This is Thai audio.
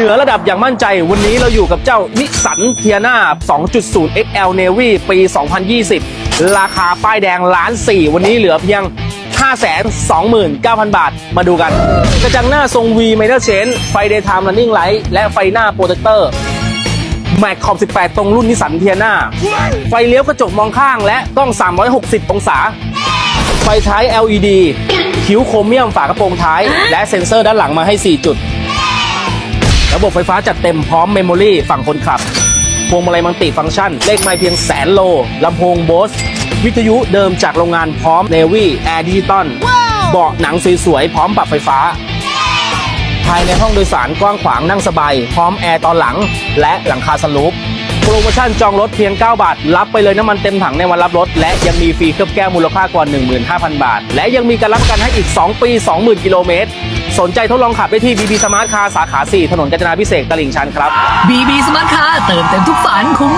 เหนือระดับอย่างมั่นใจ วันนี้เราอยู่กับเจ้านิสสันเทียนา2.0 XL Navy ปี 2020 ราคาป้ายแดงล้านสี่วันนี้เหลือเพียง 529,000 บาท มาดูกัน กระจังหน้าทรง V m i n o r Change ไฟ Daytime Running Light และไฟหน้าโปรเจคเตอร์แม็กขอบ 18 ตรงรุ่นนิสสันเทียนาไฟเลี้ยวกระจกมองข้างและกล้อง 360 องศา ไฟท้าย LED คิ้วโครเมียมฝากระโปรงท้าย และเซ็นเซอร์ด้านหลังมาให้ 4 จุด ระบบไฟฟ้าจัดเต็มพร้อมเมมโมรี่ฝั่งคนขับ พวงมาลัยมัลติฟังก์ชัน เลขไมล์เพียงแสนโล ลำโพงโบสวิทยุเดิมจากโรงงานพร้อมเนวี่แอร์ดิจิตอลเบาะหนังสวยๆ พร้อมปรับไฟฟ้า ภายในห้องโดยสารกว้างขวางนั่งสบาย พร้อมแอร์ตอนหลัง และหลังคาสลูปโปรโมชั่นจองรถเพียง 9 บาท รับไปเลยน้ำมันเต็มถังในวันรับรถ และยังมีฟรีเคลือบแก้วมูลค่ากว่า 15,000 บาท และยังมีการรับประกันให้อีก 2 ปี 20,000 กิโลเมตร สนใจทดลองขับได้ที่ BB Smart Car สาขา 4 ถนนกาญจนาพิเศษกตลิ่งชันครับ BB Smart Car เติมเต็มทุกฝันคุ้ม